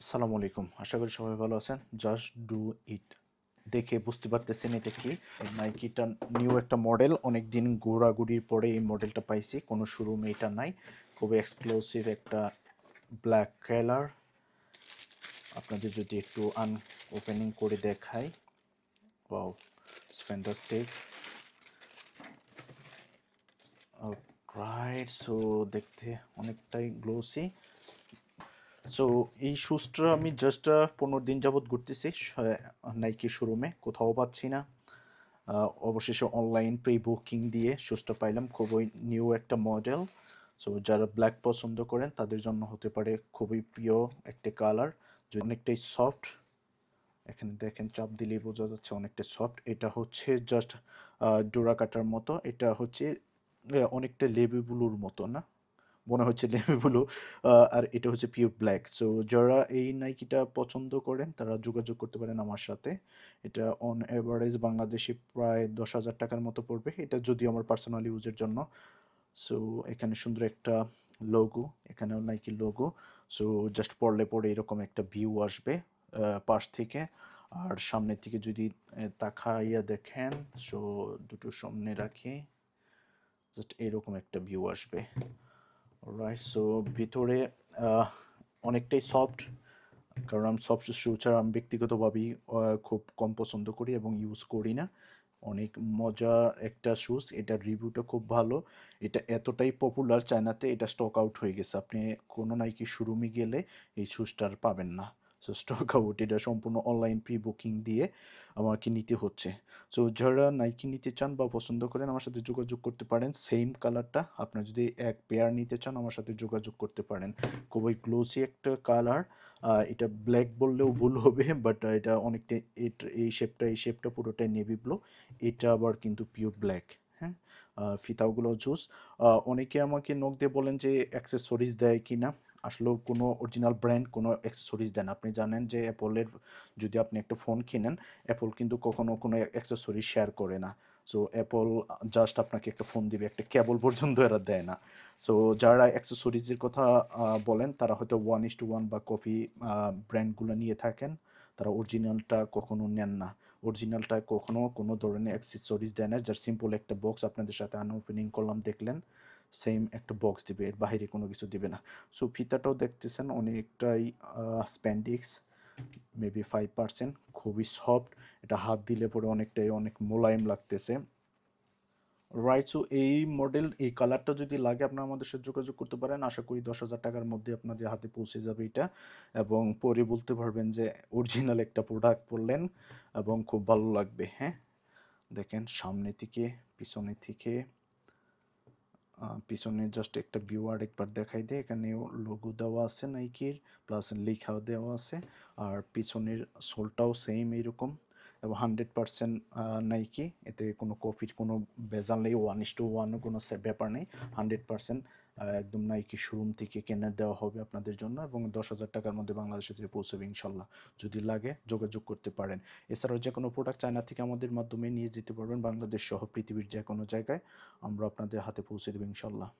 আসসালামু আলাইকুম। আশা করি সবাই ভালো আছেন। জাস্ট ডু ইট দেখে বুঝতে পারতেছেন এটা কি? নাইকিটা নিউ একটা মডেল অনেক দিন ঘোরাঘুরির পরে এই মডেলটা পাইছি। কোনো শোরুমে এটা নাই। খুবই এক্সক্লুসিভ একটা ব্ল্যাক কালার আপনাদের যদি একটু আন ওপেনিং করে দেখাই। ওয়াও ফ্যান্টাস্টিক রাইট সো দেখতে অনেকটাই গ্লোসি সো এই শুজটা আমি জাস্ট পনেরো দিন যাবৎ ঘুরতেছি নাইকি শোরুমে কোথাও পাচ্ছি না। অবশেষে অনলাইন প্রি বুকিং দিয়ে শুজটা পাইলাম। খুবই নিউ একটা মডেল সো যারা ব্ল্যাক পছন্দ করেন, তাদের জন্য হতে পারে খুবই প্রিয় একটা কালার অনেকটাই সফট এখানে দেখেন চাপ দিলেই বোঝা যাচ্ছে অনেকটা সফট এটা হচ্ছে জাস্ট ডোরা কাটার মতো। এটা হচ্ছে অনেকটা লেবু ব্লুর মতো, না? মনে হচ্ছে লেবু ব্লু আর এটা হচ্ছে পিওর ব্ল্যাক সো যারা এই নাইকিটা পছন্দ করেন, তারা যোগাযোগ করতে পারেন আমার সাথে। এটা অন এভারেজ বাংলাদেশে প্রায় দশ হাজার টাকার মতো পড়বে। এটা যদিও আমার পার্সোনাল ইউজের জন্য। সো এখানে সুন্দর একটা লোগো এখানেও নাইকি লোগো সো জাস্ট পড়লে পরে এরকম একটা ভিউ আসবে পাশ থেকে। আর সামনের থেকে যদি তাকাইয়া দেখেন সো দুটো সামনে রাখি জাস্ট এরকম একটা ভিউ আসবে। রাইট সো ভিতরে অনেকটাই সফট কারণ আমি সফট শু ছাড়া আমি ব্যক্তিগতভাবেই খুব কম পছন্দ করি এবং ইউজ করি না। অনেক মজার একটা শুজ এটার রিভিউটা খুব ভালো। এটা এতটাই পপুলার চায়নাতে এটা স্টক আউট হয়ে গেছে। আপনি কোনো নাইকি শোরুমে গেলে এই শুজটা আর পাবেন না। সো স্টক আউট এটা সম্পূর্ণ অনলাইন প্রি বুকিং দিয়ে আমাকে নিতে হচ্ছে। সো যারা নাইকি নিতে চান বা পছন্দ করেন, আমার সাথে যোগাযোগ করতে পারেন। সেম কালারটা আপনার যদি এক পেয়ার নিতে চান, আমার সাথে যোগাযোগ করতে পারেন। খুবই গ্লোসি একটা কালার এটা ব্ল্যাক বললেও ভুল হবে বাট এটা অনেকটা এই শেপটা এই শেপটা পুরোটাই নেভি ব্লু এটা আবার কিন্তু পিওর ব্ল্যাক হ্যাঁ? ফিতাগুলো জুস। অনেকে আমাকে নখ দিয়ে বলেন যে অ্যাক্সেসরিজ দেয় কি না? আসলেও কোনো অরিজিনাল ব্র্যান্ড কোনো অ্যাক্সেসরিজ দেন আপনি জানেন যে অ্যাপলের যদি আপনি একটা ফোন কিনেন অ্যাপল কিন্তু কখনো কোনো অ্যাক্সেসরি শেয়ার করে না। সো অ্যাপল জাস্ট আপনাকে একটা ফোন দিবে, একটা কেবল পর্যন্ত এরা দেয় না। সো যারা অ্যাক্সেসরিজের কথা বলেন, তারা হয়তো ওয়ান ইস টু ওয়ান বা কফি ব্র্যান্ডগুলো নিয়ে থাকেন। তারা অরিজিনালটা কখনো নেন না। অরিজিনালটা কখনো কোনো ধরনের অ্যাক্সেসরিজ দেয় না। যার সিম্পল একটা বক্স আপনাদের সাথে আনওপেনিং করলাম, দেখলেন সেম একটা বক্স দিবে, এর বাইরে কোনো কিছু দিবে না। সো ফিতাটাও দেখতেছেন, অনেকটাই স্প্যান্ডিক্স মেবি ফাইভ পার্সেন্ট খুবই সফট এটা হাত দিলে পরে অনেকটাই অনেক মোলায়েম লাগতেছে। রাইট সো এই মডেল এই কালারটা যদি লাগে, আপনারা আমাদের সাথে যোগাযোগ করতে পারেন। আশা করি দশ হাজার টাকার মধ্যে আপনাদের হাতে পৌঁছে যাবে এটা। এবং পরে বলতে পারবেন যে অরিজিনাল একটা প্রোডাক্ট পরলেন এবং খুব ভালো লাগবে হ্যাঁ? দেখেন সামনে থেকে, পিছনে থেকে পিছনে জাস্ট একটা ভিউ আর একবার দেখাই দেয় এখানে লোগো দেওয়া আছে নাইকির প্লাস লেখাও দেওয়া আছে। আর পিছনের সোলটাও সেম এইরকম। এবং হান্ড্রেড পার্সেন্ট নাইকি এতে কোনো কফির কোনো ভেজাল নেই ওয়ান ইস টু ওয়ানও কোনো ব্যাপার নেই হান্ড্রেড পার্সেন্ট একদম নাইকি শোরুম থেকে কেনে দেওয়া হবে আপনাদের জন্য এবং দশ হাজার টাকার মধ্যে বাংলাদেশে যে পৌঁছবে ইনশাল্লাহ যদি লাগে যোগাযোগ করতে পারেন এছাড়াও যে কোনো প্রোডাক্ট চায়না থেকে আমাদের মাধ্যমে নিয়ে যেতে পারবেন বাংলাদেশ সহ পৃথিবীর যে কোনো জায়গায় আমরা আপনাদের হাতে পৌঁছে দেবো ইনশাল্লাহ